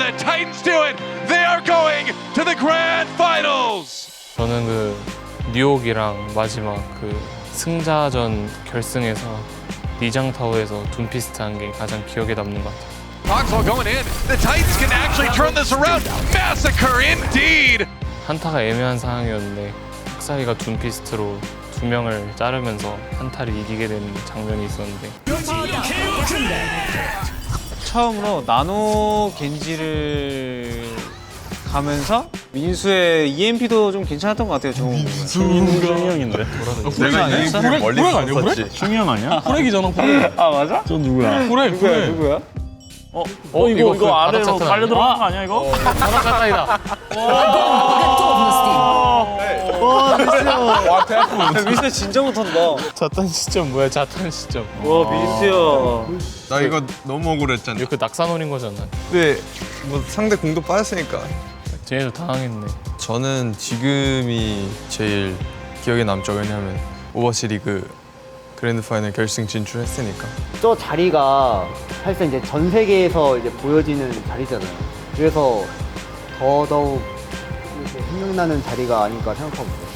the Titans do it. They are going to the grand finals. 저는 그 뉴욕이랑 마지막 그 승자전 결승에서 리장 타워에서 둠피스트 한 게 가장 기억에 남는 것 같아요. Coxwell going in. The Titans can actually turn this around. Massacre indeed. 한타가 애매한 상황이었는데 흑사이가 둠피스트로 두 명을 자르면서 한타를 이기게 되는 장면이 있었는데 처음으로 나노 겐지를 가면서 민수의 EMP도 좀 괜찮았던 것 같아요. 좋은 거. 충이 형인데. 내가 이 아니었어? 부분 멀리 봤었지. 충이 형 아니야? 프렉이잖아 프렉 아 맞아? 저 누구야? 프렉 누구야 프렉 누구야? 어, 어 이거 이거 그 아래로 차트 들어간 거 아니야 이거? 바닥 가까이다. 민수 진짜 못한다. 자탄 시점 뭐야 자탄 시점. 와 민수야. 나 이거 너무 억울했잖아. 이거 그 노린 거잖아. 근데 뭐 상대 공도 빠졌으니까. 쟤네도 당황했네. 저는 지금이 제일 기억에 남죠. 왜냐하면 오버시 리그 그랜드 파이널 결승 진출했으니까. 저 자리가 사실상 이제 전 세계에서 이제 보여지는 자리잖아요. 그래서 더더욱 이렇게 생각나는 자리가 아닐까 생각하고 있어요.